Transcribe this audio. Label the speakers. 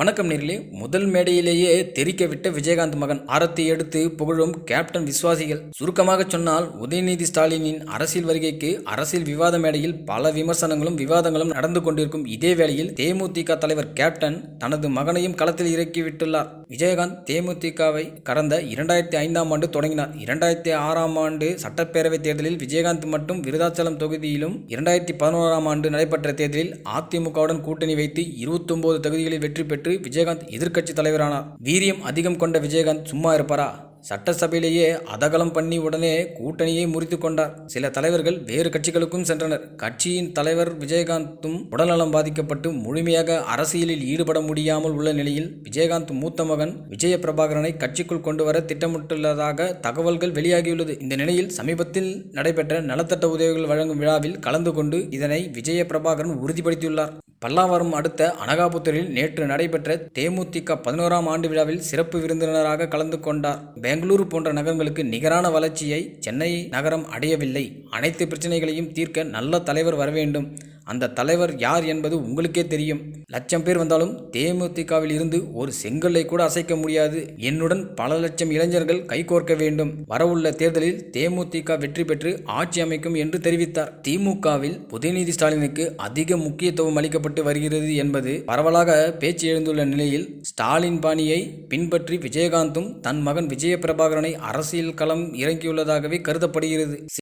Speaker 1: வணக்கம் நேர்களே. முதல் மேடையிலேயே தெரிக்க விட்ட விஜயகாந்த் மகன் ஆரத்தை எடுத்து புகழும் கேப்டன் விஸ்வாசிகள் சுருக்கமாக சொன்னால் உதயநிதி ஸ்டாலினின் அரசியல் வருகைக்கு அரசியல் விவாத மேடையில் பல விமர்சனங்களும் விவாதங்களும் நடந்து கொண்டிருக்கும் இதே வேளையில் தேமுதிக தலைவர் கேப்டன் தனது மகனையும் களத்தில் இறக்கிவிட்டுள்ளார் விஜயகாந்த் தேமுதிகவை கடந்த இரண்டாயிரத்தி ஐந்தாம் ஆண்டு தொடங்கினார். இரண்டாயிரத்தி ஆறாம் ஆண்டு சட்டப்பேரவைத் தேர்தலில் விஜயகாந்த் மட்டும் விருதாச்சலம் தொகுதியிலும் இரண்டாயிரத்தி பதினோராம் ஆண்டு நடைபெற்ற தேர்தலில் அதிமுகவுடன் கூட்டணி வைத்து இருபத்தொன்பது தொகுதிகளில் வெற்றி பெற்று விஜயகாந்த் எதிர்க்கட்சி தலைவரானார். வீரியம் அதிகம் கொண்ட விஜயகாந்த் சும்மா இருப்பாரா? சட்டசபையிலேயே அதகலம் பண்ணி உடனே கூட்டணியை முறித்து கொண்டார். சில தலைவர்கள் வேறு கட்சிகளுக்கும் சென்றனர். கட்சியின் தலைவர் விஜயகாந்தும் உடல்நலம் பாதிக்கப்பட்டு முழுமையாக அரசியலில் ஈடுபட முடியாமல் உள்ள நிலையில் விஜயகாந்த் மூத்த மகன் விஜய பிரபாகரனை கட்சிக்குள் கொண்டு வர திட்டமிட்டுள்ளதாக தகவல்கள் வெளியாகியுள்ளது. இந்த நிலையில் சமீபத்தில் நடைபெற்ற நலத்தட்ட உதவிகள் வழங்கும் விழாவில் கலந்து கொண்டு இதனை விஜய பிரபாகரன் உறுதிப்படுத்தியுள்ளார். பல்லாவரம் அடுத்த அனகாபுத்தூரில் நேற்று நடைபெற்ற தேமுதிக பதினோராம் ஆண்டு விழாவில் சிறப்பு விருந்தினராக கலந்து கொண்டார். பெங்களூரு போன்ற நகரங்களுக்கு நிகரான வளர்ச்சியை சென்னை நகரம் அடையவில்லை. அனைத்து பிரச்சனைகளையும் தீர்க்க நல்ல தலைவர் வர வேண்டும். அந்த தலைவர் யார் என்பது உங்களுக்கே தெரியும். லட்சம் பேர் வந்தாலும் தேமுதிகவில் இருந்து ஒரு செங்கல்லை கூட அசைக்க முடியாது. என்னுடன் பல லட்சம் இளைஞர்கள் கைகோர்க்க வேண்டும். வரவுள்ள தேர்தலில் தேமுதிக வெற்றி பெற்று ஆட்சி அமைக்கும் என்று தெரிவித்தார். திமுகவில் உதயநிதி ஸ்டாலினுக்கு அதிக முக்கியத்துவம் அளிக்கப்பட்டு வருகிறது என்பது பரவலாக பேச்சு எழுந்துள்ள நிலையில் ஸ்டாலின் பாணியை பின்பற்றி விஜயகாந்தும் தன் மகன் விஜய பிரபாகரனை அரசியல் களம் இறங்கியுள்ளதாகவே கருதப்படுகிறது.